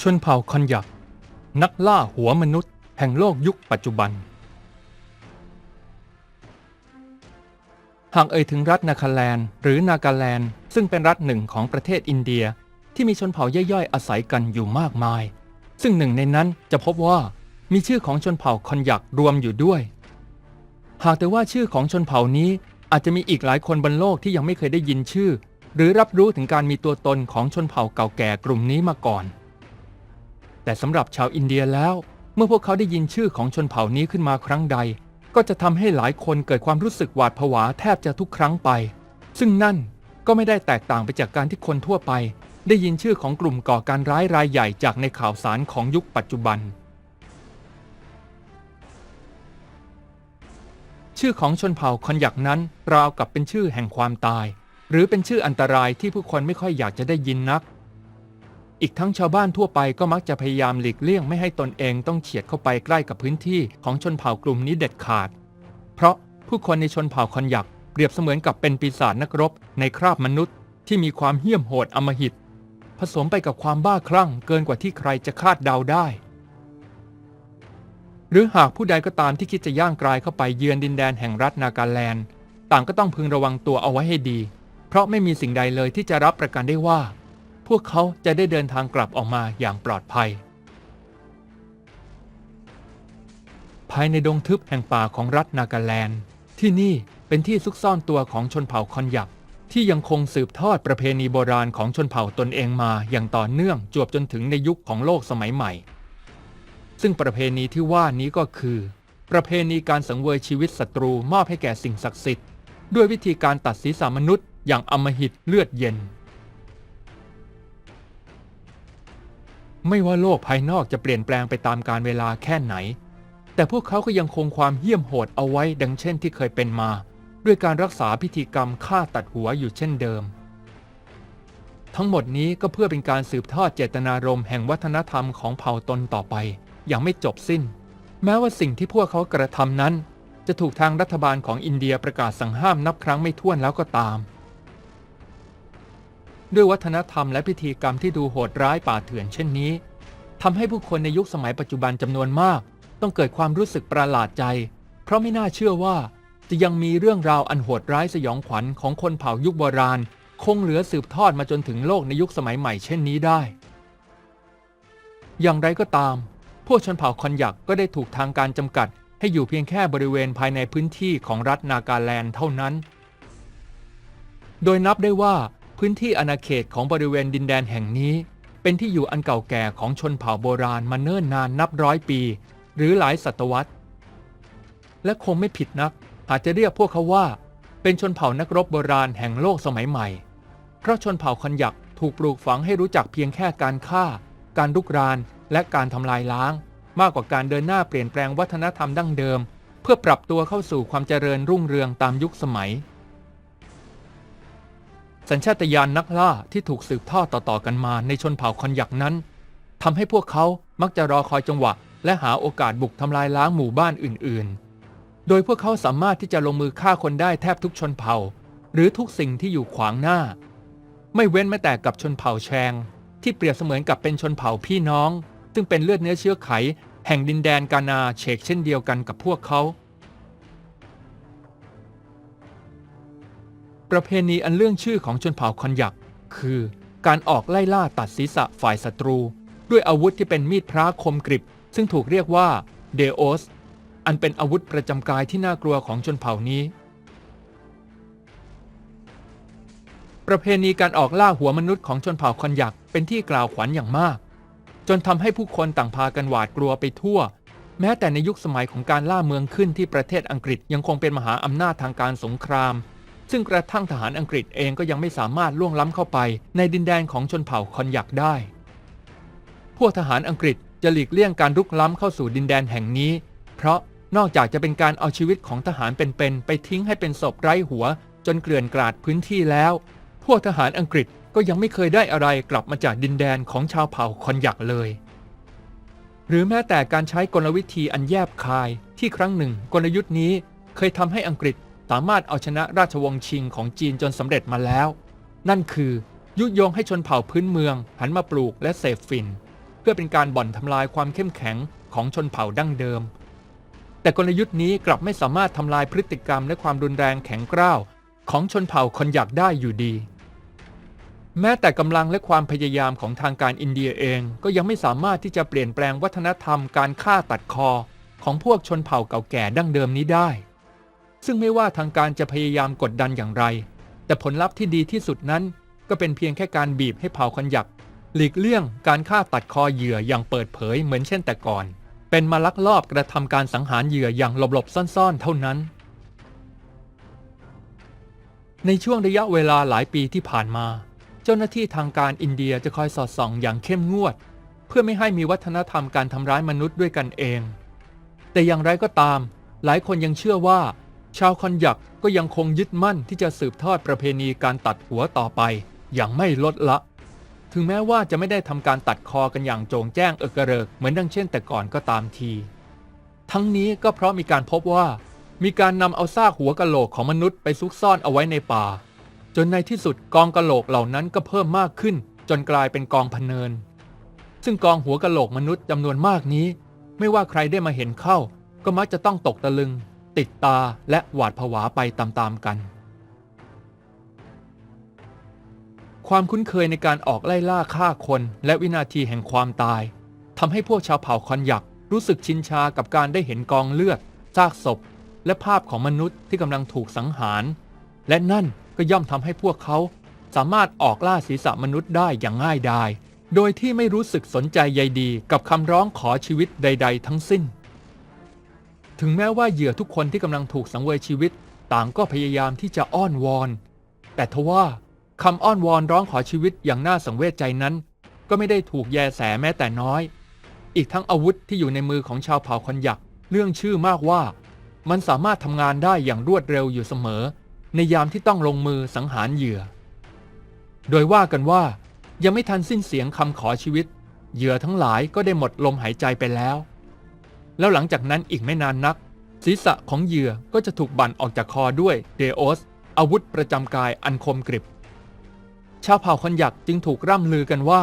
ชนเผ่าคอนยัก นักล่าหัวมนุษย์แห่งโลกยุคปัจจุบัน หากเอ่ยถึงรัฐนาคาแลนด์หรือนาการแลนด์ซึ่งเป็นรัฐหนึ่งของประเทศอินเดียที่มีชนเผ่าย่อยๆอาศัยกันอยู่มากมาย ซึ่งหนึ่งในนั้นจะพบว่ามีชื่อของชนเผ่าคอนยักรวมอยู่ด้วย หากแต่ว่าชื่อของชนเผ่านี้อาจจะมีอีกหลายคนบนโลกที่ยังไม่เคยได้ยินชื่อ หรือรับรู้ถึงการมีตัวตนของชนเผ่าเก่าแก่กลุ่มนี้มาก่อน แต่สำหรับชาวอินเดียแล้ว เมื่อพวกเขาได้ยินชื่อของชนเผ่านี้ขึ้นมาครั้งใด ก็จะทำให้หลายคนเกิดความรู้สึกหวาดผวาแทบจะทุกครั้งไป ซึ่งนั่นก็ไม่ได้แตกต่างไปจากการที่คนทั่วไป ได้ยินชื่อของกลุ่มก่อการร้ายรายใหญ่จากในข่าวสารของยุคปัจจุบัน ชื่อของชนเผ่าคอนยักนั้นราวกับเป็นชื่อแห่งความตาย หรือเป็นชื่ออันตรายที่ผู้คนไม่ค่อยอยากจะได้ยินนัก อีกทั้งชาวบ้านทั่วไปก็มักจะพยายามหลีกเลี่ยงไม่ให้ตนเองต้องเฉียดเข้าไปใกล้กับพื้นที่ของชนเผ่ากลุ่มนี้เด็ดขาด เพราะผู้คนในชนเผ่าคอนยักเปรียบเสมือนกับเป็นปีศาจนักรบ ในคราบมนุษย์ ที่มีความเหี้ยมโหดอมหิต ผสมไปกับความบ้าคลั่งเกินกว่าที่ใครจะคาดเดาได้ หรือหากผู้ใดก็ตามที่คิดจะย่างกลายเข้าไปเยือนดินแดนแห่งรัฐนาการแลนด์ ต่างก็ต้องพึงระวังตัวเอาไว้ให้ดี เพราะไม่มีสิ่งใดเลยที่จะรับประกันได้ว่า พวกเขาจะได้เดินทางกลับออกมาอย่างปลอดภัย ภายในดงทึบแห่งป่าของรัฐนาการแลนด์ ที่นี่เป็นที่ซุกซ่อนตัวของชนเผ่าคอนยักที่ยังคงสืบทอดประเพณีโบราณของชนเผ่าตนเองมาอย่างต่อเนื่องจวบจนถึงในยุคของโลกสมัยใหม่ ซึ่งประเพณีที่ว่านี้ก็คือ ประเพณีการสังเวยชีวิตศัตรูมอบให้แก่สิ่งศักดิ์สิทธิ์ ด้วยวิธีการตัดศีรษะมนุษย์อย่างอำมหิตเลือดเย็น ไม่ว่าโลกภายนอกจะเปลี่ยนแปลงไปตามกาลเวลาแค่ไหน แต่พวกเขาก็ยังคงความเหี้ยมโหดเอาไว้ดังเช่นที่เคยเป็นมา ด้วยการรักษาพิธีกรรมฆ่าตัดหัวอยู่เช่นเดิม ทั้งหมดนี้ก็เพื่อเป็นการสืบทอดเจตนารมณ์แห่งวัฒนธรรมของเผ่าตนต่อไป อย่างไม่จบสิ้น แม้ว่าสิ่งที่พวกเขากระทำนั้น จะถูกทางรัฐบาลของอินเดียประกาศสั่งห้ามนับครั้งไม่ถ้วนแล้วก็ตาม ด้วยวัฒนธรรมและพิธีกรรมที่ดูโหดร้ายป่าเถื่อนเช่นนี้ทำให้ผู้คนในยุคสมัยปัจจุบันจำนวนมาก ต้องเกิดความรู้สึกประหลาดใจ เพราะไม่น่าเชื่อว่าจะยังมีเรื่องราวอันโหดร้ายสยองขวัญของคนเผ่ายุคโบราณ คงเหลือสืบทอดมาจนถึงโลกในยุคสมัยใหม่เช่นนี้ได้ อย่างไรก็ตาม พวกชนเผ่าคอนยักก็ได้ถูกทางการจำกัด ให้อยู่เพียงแค่บริเวณภายในพื้นที่ของรัฐนาการแลนด์เท่านั้น โดยนับได้ว่า พื้นที่อาณาเขตของบริเวณดินแดนแห่งนี้ เป็นที่อยู่อันเก่าแก่ของชนเผ่าโบราณมาเนิ่นนานนับร้อยปี หรือหลายศตวรรษ และคงไม่ผิดนัก อาจจะเรียกพวกเขาว่า เป็นชนเผ่านักรบโบราณแห่งโลกสมัยใหม่ เพราะชนเผ่าคอนยักถูกปลูกฝังให้รู้จักเพียงแค่การฆ่า การลุกราน และการทำลายล้าง มากกว่าการเดินหน้าเปลี่ยนแปลงวัฒนธรรมดั้งเดิม เพื่อปรับตัวเข้าสู่ความเจริญรุ่งเรืองตามยุคสมัย สัญชาตญาณนักล่าที่ถูกสืบทอดต่อๆกันมาในชนเผ่าคอนยักนั้นทำให้พวกเขามักจะรอคอยจังหวะ และหาโอกาสบุกทำลายล้างหมู่บ้านอื่นๆ โดยพวกเขาสามารถที่จะลงมือฆ่าคนได้แทบทุกชนเผ่า หรือทุกสิ่งที่อยู่ขวางหน้า ไม่เว้นแม้แต่กับชนเผ่าแชง ที่เปรียบเสมือนกับเป็นชนเผ่าพี่น้อง ซึ่งเป็นเลือดเนื้อเชื้อไข แห่งดินแดนกานาเชกเช่นเดียวกันกับพวกเขา ประเพณีอันเรื่องชื่อของชนเผ่าคอนยักคือการออกไล่ล่าตัดศีรษะฝ่ายศัตรู ด้วยอาวุธที่เป็นมีดพระคมกริบ ซึ่งถูกเรียกว่าเดโอส อันเป็นอาวุธประจำกายที่น่ากลัวของชนเผ่านี้ ประเพณีการออกล่าหัวมนุษย์ของชนเผ่าคอนยักเป็นที่กล่าวขวัญอย่างมาก จนทำให้ผู้คนต่างพากันหวาดกลัวไปทั่ว แม้แต่ในยุคสมัยของการล่าเมืองขึ้นที่ประเทศอังกฤษยังคงเป็นมหาอำนาจทางการสงคราม ซึ่งกระทั่งทหารอังกฤษเองก็ยังไม่สามารถล่วงล้ำเข้าไป ในดินแดนของชนเผ่าคอนยักได้ พวกทหารอังกฤษจะหลีกเลี่ยงการรุกล้ำเข้าสู่ดินแดนแห่งนี้ เพราะนอกจากจะเป็นการเอาชีวิตของทหารเป็นๆไปทิ้งให้เป็นศพไร้หัว จนเกลื่อนกลาดพื้นที่แล้ว พวกทหารอังกฤษก็ยังไม่เคยได้อะไรกลับมาจากดินแดนของชาวเผ่าคอนยักเลย หรือแม้แต่การใช้กลวิธีอันแยบคายที่ครั้งหนึ่งกลยุทธ์นี้เคยทำให้อังกฤษ สามารถเอาชนะราชวงศ์ชิงของจีนจนสำเร็จมาแล้ว นั่นคือ ยุยงให้ชนเผ่าพื้นเมือง หันมาปลูกและเสพฝิ่นพื่อเป็นการบ่อนทำลายความเข้มแข็งของชนเผ่าดั้งเดิม แต่กลยุทธ์นี้กลับไม่สามารถทำลายพฤติกรรมและความรุนแรงแข็งกร้าวของชนเผ่าคนหยักได้อยู่ดี แม้แต่กำลังและความพยายามของทางการอินเดียเองก็ยังไม่สามารถที่จะเปลี่ยนแปลงวัฒนธรรมการฆ่าตัดคอของพวกชนเผ่าเก่าแก่ดั้งเดิมนี้ได้ ซึ่งไม่ว่าทางการจะพยายามกดดันอย่างไร แต่ผลลัพธ์ที่ดีที่สุดนั้น ก็เป็นเพียงแค่การบีบให้เผาคนหยัก หลีกเลี่ยงการฆ่าตัดคอเหยื่ออย่างเปิดเผยเหมือนเช่นแต่ก่อน เป็นมาลักลอบกระทำการสังหารเหยื่ออย่างหลบๆซ่อนๆ เท่านั้น ในช่วงระยะเวลาหลายปีที่ผ่านมา เจ้าหน้าที่ทางการอินเดียจะคอยสอดส่องอย่างเข้มงวด เพื่อไม่ให้มีวัฒนธรรมการทำร้ายมนุษย์ด้วยกันเอง แต่อย่างไรก็ตาม หลายคนยังเชื่อว่า ชาวคอนยักก็ยังคงยึดมั่นที่จะสืบทอดประเพณีการตัดหัวต่อไป อย่างไม่ลดละ ถึงแม้ว่าจะไม่ได้ทำการตัดคอกันอย่างโจงแจ้งเอกระเริกเหมือนดังเช่นแต่ก่อนก็ตามที ทั้งนี้ก็เพราะมีการพบว่า มีการนำเอาซากหัวกะโหลกของมนุษย์ไปซุกซ่อนเอาไว้ในป่า จนในที่สุดกองกะโหลกเหล่านั้นก็เพิ่มมากขึ้น จนกลายเป็นกองพเนิน ซึ่งกองหัวกะโหลกมนุษย์จำนวนมากนี้ ไม่ว่าใครได้มาเห็นเข้า ก็มักจะต้องตกตะลึง ติดตาและหวาดผวาไปตามๆกัน ความคุ้นเคยในการออกไล่ล่าฆ่าคนและวินาทีแห่งความตายทำให้พวกชาวเผ่าคอนยักรู้สึกชินชากับการได้เห็นกองเลือดซากศพ และภาพของมนุษย์ที่กำลังถูกสังหาร และนั่นก็ย่อมทำให้พวกเขาสามารถออกล่าศีรษะมนุษย์ได้อย่างง่ายดาย โดยที่ไม่รู้สึกสนใจใยดีกับคำร้องขอชีวิตใด ๆ ทั้งสิ้น ถึงแม้ว่าเหยื่อทุกคนที่กำลังถูกสังเวยชีวิต ต่างก็พยายามที่จะอ้อนวอน แต่ทว่าคำอ้อนวอนร้องขอชีวิตอย่างน่าสังเวชใจนั้น ก็ไม่ได้ถูกแยแสแม้แต่น้อย อีกทั้งอาวุธที่อยู่ในมือของชาวเผ่าคอนยักเรื่องชื่อมากว่า มันสามารถทำงานได้อย่างรวดเร็วอยู่เสมอ ในยามที่ต้องลงมือสังหารเหยื่อ โดยว่ากันว่ายังไม่ทันสิ้นเสียงคำขอชีวิต เหยื่อทั้งหลายก็ได้หมดลมหายใจไปแล้ว แล้วหลังจากนั้นอีกไม่นานนัก ศีรษะของเหยื่อก็จะถูกบั่นออกจากคอด้วยเดโอส อาวุธประจำกายอันคมกริบ ชาวเผ่าคอนยักจึงถูกร่ำลือกันว่า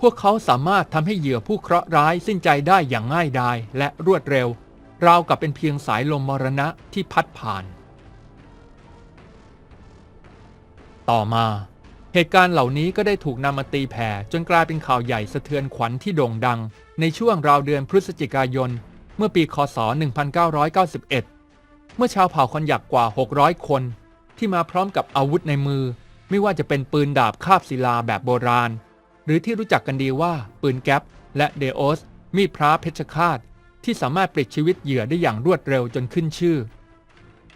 พวกเขาสามารถทำให้เหยื่อผู้เคราะห์ร้ายสิ้นใจได้อย่างง่ายดายและรวดเร็ว ราวกับเป็นเพียงสายลมมรณะที่พัดผ่าน ต่อมาเหตุการณ์เหล่านี้ก็ได้ถูกนำมาตีแผ่จนกลายเป็นข่าวใหญ่สะเทือนขวัญที่โด่งดัง ในช่วงราวเดือนพฤศจิกายน มื่อปีคศ 1991 เมื่อชาวเผ่าคอนยักกว่า 600 คน ที่มาพร้อมกับอาวุธในมือ ไม่ว่าจะเป็นปืนดาบคาบศิลาแบบโบราณ หรือที่รู้จักกันดีว่าปืนแก๊ปและเดโอส มีดพระเพชฌฆาต ที่สามารถปลิดชีวิตเหยื่อได้อย่างรวดเร็วจนขึ้นชื่อ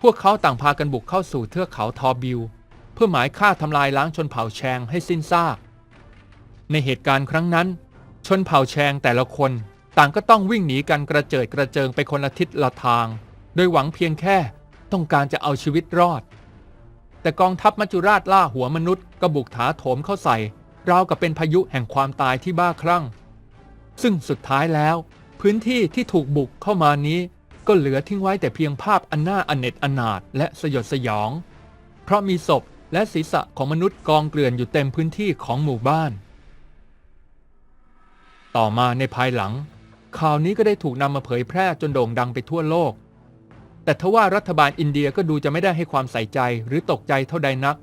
พวกเขาต่างพากันบุกเข้าสู่เทือกเขาทอบิวเพื่อหมายฆ่าทำลายล้างชนเผ่าแชงให้สิ้นซาก ในเหตุการณ์ครั้งนั้น ชนเผ่าแชงแต่ละคน ต่างก็ต้องวิ่งหนีกันกระเจิดกระเจิงไปคนละทิศละทาง โดยหวังเพียงแค่ต้องการจะเอาชีวิตรอด แต่กองทัพมัจจุราชล่าหัวมนุษย์ก็บุกถาโถมเข้าใส่ราวกับเป็นพายุแห่งความตายที่บ้าคลั่ง ซึ่งสุดท้ายแล้ว พื้นที่ที่ถูกบุกเข้ามานี้ ก็เหลือทิ้งไว้แต่เพียงภาพอันน่าอเนจอนาถและสยดสยอง เพราะมีศพและศีรษะของมนุษย์กองเกลื่อนอยู่เต็มพื้นที่ของหมู่บ้าน ต่อมาในภายหลัง ข่าวนี้ก็ได้ถูกนำมาเผยแพร่จนโด่งดังไปทั่วโลก แต่ทว่ารัฐบาลอินเดียก็ดูจะไม่ได้ให้ความใส่ใจหรือตกใจเท่าใดนัก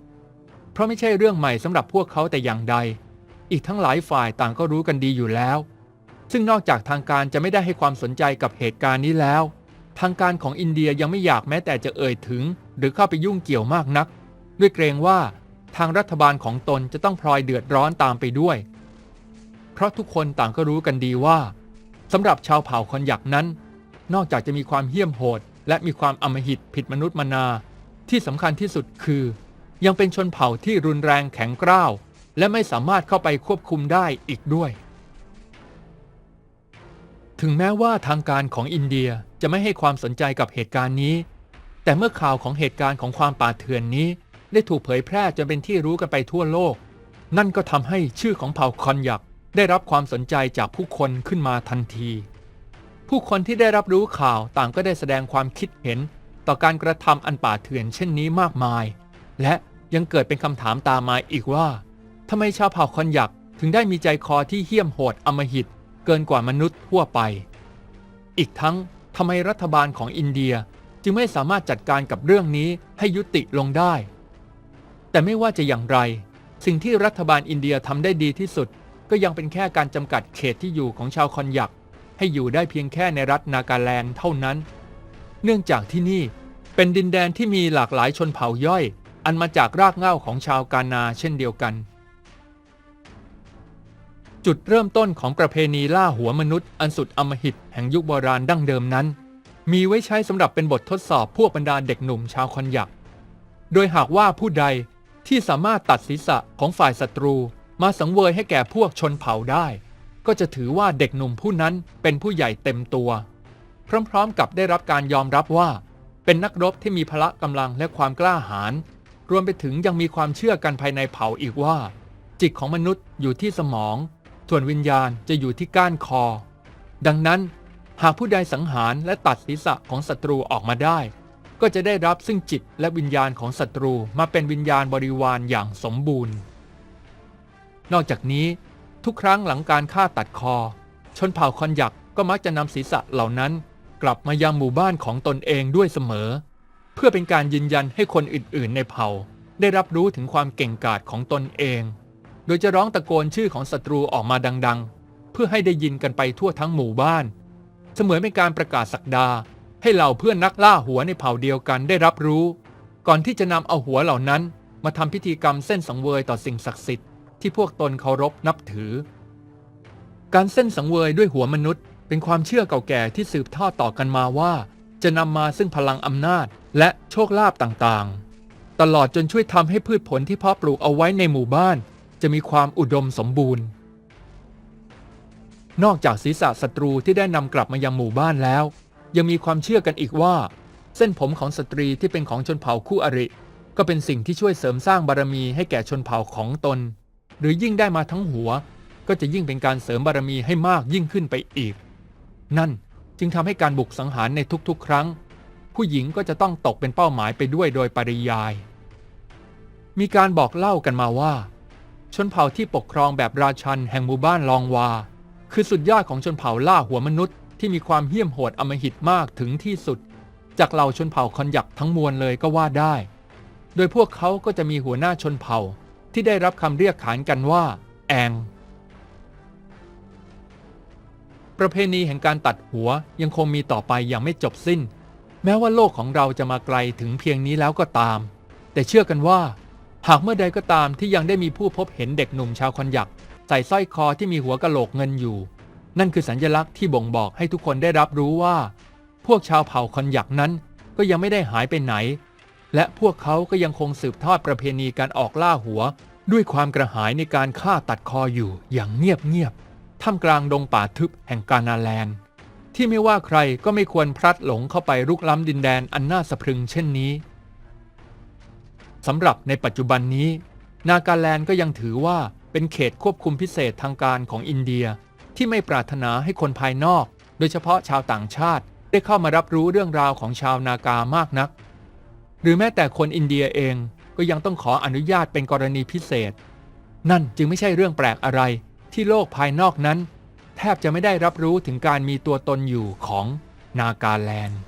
เพราะไม่ใช่เรื่องใหม่สำหรับพวกเขาแต่อย่างใด อีกทั้งหลายฝ่ายต่างก็รู้กันดีอยู่แล้ว ซึ่งนอกจากทางการจะไม่ได้ให้ความสนใจกับเหตุการณ์นี้แล้ว ทางการของอินเดียยังไม่อยากแม้แต่จะเอ่ยถึง หรือเข้าไปยุ่งเกี่ยวมากนัก ด้วยเกรงว่าทางรัฐบาลของตนจะต้องพลอยเดือดร้อนตามไปด้วย เพราะทุกคนต่างก็รู้กันดีว่า สำหรับชาวเผ่าคอนยักนั้น นอกจากจะมีความเหี้ยมโหด และมีความอำมหิตผิดมนุษย์มนา ที่สำคัญที่สุดคือ ยังเป็นชนเผ่าที่รุนแรงแข็งกร้าว และไม่สามารถเข้าไปควบคุมได้อีกด้วย ถึงแม้ว่าทางการของอินเดียจะไม่ให้ความสนใจกับเหตุการณ์นี้ แต่เมื่อข่าวของเหตุการณ์ของความป่าเถื่อนนี้ ได้ถูกเผยแพร่จนเป็นที่รู้กันไปทั่วโลก นั่นก็ทำให้ชื่อของเผ่าคอนยัก ได้รับความสนใจจากผู้คนขึ้นมาทันที ผู้คนที่ได้รับรู้ข่าวต่างก็ได้แสดงความคิดเห็น ต่อการกระทำอันป่าเถื่อนเช่นนี้มากมาย และยังเกิดเป็นคำถามตามมาอีกว่าทำไมชาวเผ่าคอนยักถึงได้มีใจคอที่เหี้ยมโหดอมหิต เกินกว่ามนุษย์ทั่วไป อีกทั้งทำไมรัฐบาลของอินเดียจึงไม่สามารถจัดการกับเรื่องนี้ให้ยุติลงได้ แต่ไม่ว่าจะอย่างไร สิ่งที่รัฐบาลอินเดียทำได้ดีที่สุด ก็ยังเป็นแค่การจำกัดเขตที่อยู่ของชาวคอนยักให้อยู่ได้เพียงแค่ในรัฐนากาแลนด์เท่านั้น เนื่องจากที่นี่เป็นดินแดนที่มีหลากหลายชนเผ่าย่อย อันมาจากรากเหง้าของชาวกานาเช่นเดียวกัน จุดเริ่มต้นของประเพณีล่าหัวมนุษย์ อันสุดอำมหิตแห่งยุคโบราณดั้งเดิมนั้น มีไว้ใช้สำหรับเป็นบททดสอบพวกบรรดาเด็กหนุ่มชาวคอนยักโดยหากว่าผู้ใดที่สามารถตัดศีรษะของฝ่ายศัตรู มาสังเวยให้แก่พวกชนเผ่าได้ ก็จะถือว่าเด็กหนุ่มผู้นั้นเป็นผู้ใหญ่เต็มตัว พร้อมๆกับได้รับการยอมรับว่า เป็นนักรบที่มีพละกำลังและความกล้าหาญรวมไปถึงยังมีความเชื่อกันภายในเผ่าอีกว่า จิตของมนุษย์อยู่ที่สมอง ส่วนวิญญาณจะอยู่ที่ก้านคอ ดังนั้นหากผู้ใดสังหารและตัดศีรษะของศัตรูออกมาได้ ก็จะได้รับซึ่งจิตและวิญญาณของศัตรูมาเป็นวิญญาณบริวารอย่างสมบูรณ์ นอกจากนี้ทุกครั้งหลังการฆ่าตัดคอ ชนเผ่าคอนยักก็มักจะนำศีรษะเหล่านั้น กลับมายังหมู่บ้านของตนเองด้วยเสมอ เพื่อเป็นการยืนยันให้คนอื่นๆ ในเผ่า ได้รับรู้ถึงความเก่งกาจของตนเอง โดยจะร้องตะโกนชื่อของศัตรูออกมาดัง ๆ เพื่อให้ได้ยินกันไปทั่วทั้งหมู่บ้าน เสมือนเป็นการประกาศสักดา ให้เหล่าเพื่อนนักล่าหัวในเผ่าเดียวกันได้รับรู้ ก่อนที่จะนำเอาหัวเหล่านั้น มาทำพิธีกรรมเส้นสังเวยต่อสิ่งศักดิ์สิทธิ์ ที่พวกตนเคารพนับถือ การเส้นสังเวยด้วยหัวมนุษย์ เป็นความเชื่อเก่าแก่ที่สืบทอดต่อกันมาว่า จะนำมาซึ่งพลังอำนาจและโชคลาภต่างๆ ตลอดจนช่วยทำให้พืชผลที่เพาะปลูกเอาไว้ในหมู่บ้าน จะมีความอุดมสมบูรณ์ นอกจากศีรษะศัตรูที่ได้นำกลับมายังหมู่บ้านแล้ว ยังมีความเชื่อกันอีกว่า เส้นผมของสตรีที่เป็นของชนเผ่าคู่อริก็เป็นสิ่งที่ช่วยเสริมสร้างบารมีให้แก่ชนเผ่าของตน หรือยิ่งได้มาทั้งหัว ก็จะยิ่งเป็นการเสริมบารมีให้มากยิ่งขึ้นไปอีก นั่นจึงทำให้การบุกสังหารในทุกๆ ครั้ง ผู้หญิงก็จะต้องตกเป็นเป้าหมายไปด้วยโดยปริยาย มีการบอกเล่ากันมาว่า ชนเผ่าที่ปกครองแบบราชันแห่งหมู่บ้านลองวา คือสุดยอดของชนเผ่าล่าหัวมนุษย์ที่มีความเหี้ยมโหดอมหิตมากถึงที่สุด จากเหล่าชนเผ่าคอนยักทั้งมวลเลยก็ว่าได้ โดยพวกเขาก็จะมีหัวหน้าชนเผ่า ที่ได้รับคำเรียกขานกันว่า แอง ประเพณีแห่งการตัดหัวยังคงมีต่อไปอย่างไม่จบสิ้น แม้ว่าโลกของเราจะมาไกลถึงเพียงนี้แล้วก็ตาม แต่เชื่อกันว่า หากเมื่อใดก็ตามที่ยังได้มีผู้พบเห็นเด็กหนุ่มชาวคอนยักใส่สร้อยคอที่มีหัวกะโหลกเงินอยู่ นั่นคือสัญลักษณ์ที่บ่งบอกให้ทุกคนได้รับรู้ว่า พวกชาวเผ่าคอนยักนั้นก็ยังไม่ได้หายไปไหน และพวกเขาก็ยังคงสืบทอดประเพณีการออกล่าหัว ด้วยความกระหายในการฆ่าตัดคออยู่อย่างเงียบๆท่ามกลางดงป่าทึบแห่งกานาแลนด์ ที่ไม่ว่าใครก็ไม่ควรพลัดหลงเข้าไปรุกล้ำดินแดนอันน่าสะพรึงเช่นนี้สำหรับในปัจจุบันนี้ นากาแลนด์ก็ยังถือว่าเป็นเขตควบคุมพิเศษทางการของอินเดียที่ไม่ปรารถนาให้คนภายนอก โดยเฉพาะชาวต่างชาติได้เข้ามารับรู้เรื่องราวของชาวนากามากนัก หรือแม้แต่คนอินเดียเอง ก็ยังต้องขออนุญาตเป็นกรณีพิเศษ นั่นจึงไม่ใช่เรื่องแปลกอะไรที่โลกภายนอกนั้น แทบจะไม่ได้รับรู้ถึงการมีตัวตนอยู่ของนากาแลนด์